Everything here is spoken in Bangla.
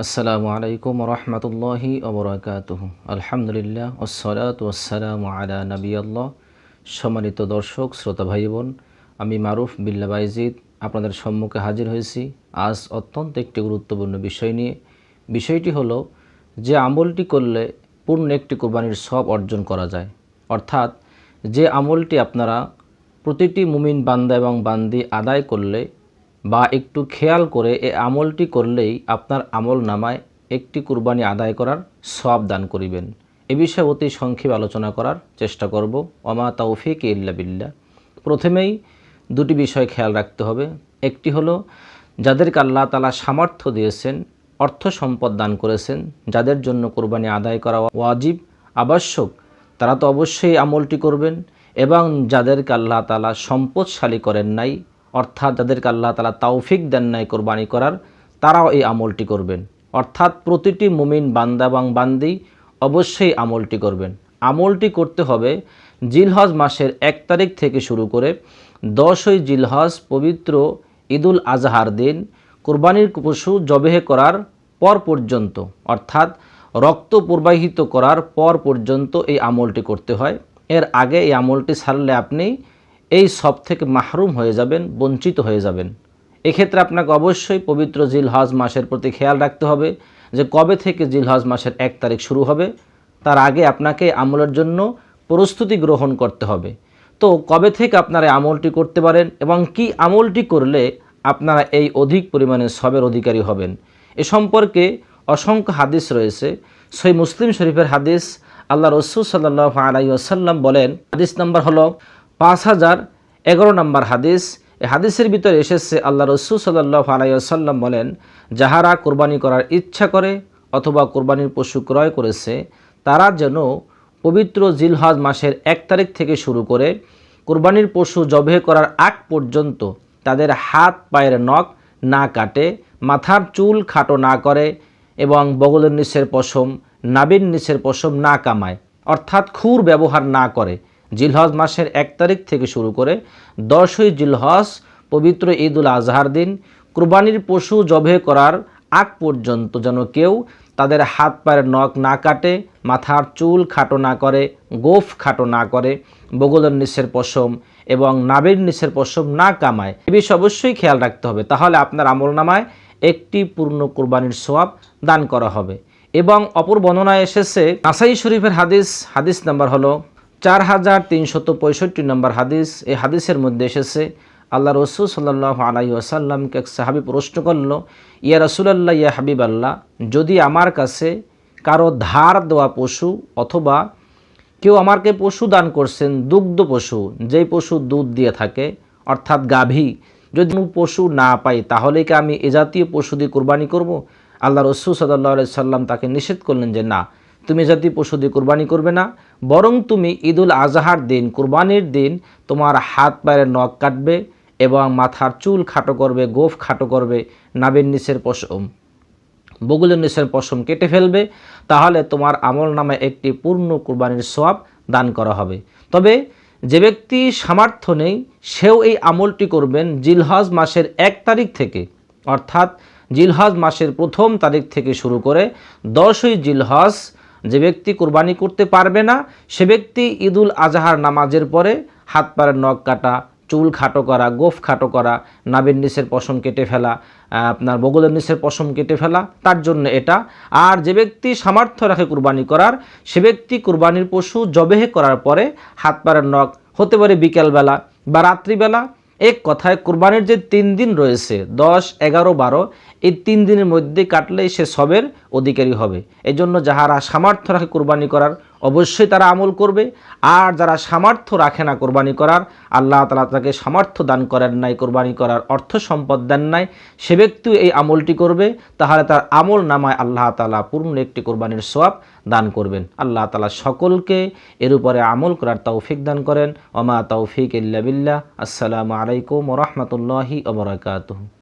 আসসালামু আলাইকুম রহমতুল্লাহি অবরাকাতুহ আলহামদুলিল্লাহ ওসলাত ওসালাম আলা নবী আল্লাহ সম্মানিত দর্শক, শ্রোতা ভাই বোন আমি মারুফ বিল্লা বাইজিদ আপনাদের সম্মুখে হাজির হয়েছি আজ অত্যন্ত একটি গুরুত্বপূর্ণ বিষয় নিয়ে। বিষয়টি হলো যে আমলটি করলে পূর্ণ একটি কোরবানির সব অর্জন করা যায়। অর্থাৎ যে আমলটি আপনারা প্রতিটি মুমিন বান্দা এবং বান্দি আদায় করলে বা একটু খেয়াল করে এ আমলটি করলেই আপনার আমল নামায় একটি কুরবানি আদায় করার সব দান করিবেন। এ বিষয়ে অতি সংক্ষেপে আলোচনা করার চেষ্টা করব। অমা তৌফিক ইল্লা বিল্লা প্রথমেই দুটি বিষয় খেয়াল রাখতে হবে। একটি হলো, যাদেরকে আল্লাহ তালা সামর্থ্য দিয়েছেন, অর্থ সম্পদ দান করেছেন, যাদের জন্য কোরবানি আদায় করা ওয়াজিব, আবশ্যক, তারা তো অবশ্যই আমলটি করবেন এবং যাদেরকে আল্লাহ তালা সম্পদশালী করেন নাই অর্থাৎ যাদেরকে আল্লাহ তালা তাওফিক দেন নাই কোরবানি করার, তারাও এই আমলটি করবেন। অর্থাৎ প্রতিটি মুমিন বান্দা এবং বান্দি অবশ্যই আমলটি করবেন। আমলটি করতে হবে জিলহজ মাসের এক তারিখ থেকে শুরু করে দশই জিলহজ পবিত্র ঈদুল আজহার দিন কোরবানির পশু জবেহে করার পর পর্যন্ত, অর্থাৎ রক্ত প্রবাহিত করার পর পর্যন্ত এই আমলটি করতে হয়। এর আগে এই আমলটি ছাড়লে আপনি এই সব থেকে মাহরুম হয়ে যাবেন, বঞ্চিত হয়ে যাবেন। এক্ষেত্রে আপনাকে অবশ্যই পবিত্র জিল হজ মাসের প্রতি খেয়াল রাখতে হবে যে কবে থেকে জিল হজ মাসের এক তারিখ শুরু হবে, তার আগে আপনাকে আমলের জন্য প্রস্তুতি গ্রহণ করতে হবে। তো কবে থেকে আপনারা আমলটি করতে পারেন এবং কি আমলটি করলে আপনারা এই অধিক পরিমাণে সবের অধিকারী হবেন? এ সম্পর্কে অসংখ্য হাদিস রয়েছে। সই মুসলিম শরীফের হাদিস, আল্লাহ রসুল সাল্লাহ আলাই আসাল্লাম বলেন, হাদিস নাম্বার হলো পাঁচ হাজার এগারো নম্বর হাদিস। এই হাদিসের ভিতরে এসেছে, আল্লাহ রসুল সাল্লাহ আলাইসাল্লাম বলেন, যাহারা কোরবানি করার ইচ্ছা করে অথবা কোরবানির পশু ক্রয় করেছে, তারা যেন পবিত্র জিলহজ মাসের এক তারিখ থেকে শুরু করে কোরবানির পশু জবে করার আগ পর্যন্ত তাদের হাত, পায়ের নখ না কাটে, মাথার চুল খাটো না করে এবং বগলের নিচের পশম নাবির নিচের পশম না কামায়, অর্থাৎ খুর ব্যবহার না করে। জিলহজ মাসের এক তারিখ থেকে শুরু করে দশই জিলহজ পবিত্র ঈদুল আজহার দিন কুরবানির পশু জবে করার আগ পর্যন্ত যেন কেউ তাদের হাত পায়ের নখ না কাটে, মাথার চুল খাটো না করে, গোফ খাটো না করে, বগলের নিচের পশম এবং নাবের নিচের পশম না কামায়। এ বিষয়ে অবশ্যই খেয়াল রাখতে হবে। তাহলে আপনার আমল নামায় একটি পূর্ণ কোরবানির সোয়াব দান করা হবে। এবং অপর বর্ণনায় এসেছে, নাসাই শরীফের হাদিস হাদিস নাম্বার হলো চার হাজার তিনশত পঁয়ষট্টি নম্বর হাদিস। এই হাদিসের মধ্যে এসেছে, আল্লাহ রসুল সাল্লাহ আলাই আসাল্লামকে এক সাহাবি প্রশ্ন করল, ইয়া রসুলাল্লাহ, ইয়া হাবিব আল্লাহ যদি আমার কাছে কারও ধার দেওয়া পশু অথবা কেউ আমাকে পশু দান করছেন, দুগ্ধ পশু, যেই পশু দুধ দিয়ে থাকে, অর্থাৎ গাভী, যদি পশু না পাই, তাহলে কি আমি এ জাতীয় পশু দিয়ে কোরবানি করব? আল্লাহ রসুল সাল্লাহ সাল্লাম তাকে নিষেধ করলেন যে না তুমি জাতি পশু দিয়ে কোরবানি করবে না, বরং তুমি ঈদুল আজহার দিন, কোরবানির দিন তোমার হাত পায়ের নখ কাটবে এবং মাথার চুল খাটো করবে, গোফ খাটো করবে, নাবের নিচের পশম, বগুলের নিচের পশম কেটে ফেলবে, তাহলে তোমার আমল নামে একটি পূর্ণ কোরবানির সোয়াব দান করা হবে। তবে যে ব্যক্তি সামর্থ্য নেই, সেও এই আমলটি করবেন জিলহজ মাসের এক তারিখ থেকে, অর্থাৎ জিলহজ মাসের প্রথম তারিখ থেকে শুরু করে দশই জিলহজ যে ব্যক্তি কোরবানি করতে পারবে না, সে ব্যক্তি ঈদুল আজহার নামাজের পরে হাত পায়ের নখ কাটা, চুল খাটো করা, গোফ খাটো করা নাবের নিচের পশম কেটে ফেলা আপনার বগলের নিচের পশম কেটে ফেলা, তার জন্য এটা। আর যে ব্যক্তি সামর্থ্য রাখে কুরবানি করার, সে ব্যক্তি কুরবানির পশু জবেহে করার পরে হাত পায়ের নখ হতে পারে বিকেলবেলা বা রাত্রিবেলা এক কথায় কোরবানির যে তিন দিন রয়েছে, দশ, এগারো, বারো, এই তিন দিনের মধ্যে কাটলেই সে সবের অধিকারী হবে। এজন্য জন্য যাহারা সামর্থ্য রাখে কোরবানি করার অবশ্যই তারা আমল করবে। আর যারা সামর্থ্য রাখে না কোরবানি করার, আল্লাহ তালা তাকে সামর্থ্য দান করেন নাই, কোরবানি করার অর্থ সম্পদ দেন নাই। সে ব্যক্তিও এই আমলটি করবে, তাহলে তার আমল নামায় আল্লাহ তালা পূর্ণ একটি কোরবানির সোয়াব দান করবেন। আল্লাহ তালা সকলকে এর উপরে আমল করার তৌফিক দান করেন। ওমা তৌফিক ইল্লা বিল্লাহ। আসসালামু আলাইকুম রহমতুল্লাহি ওবরাকাতহ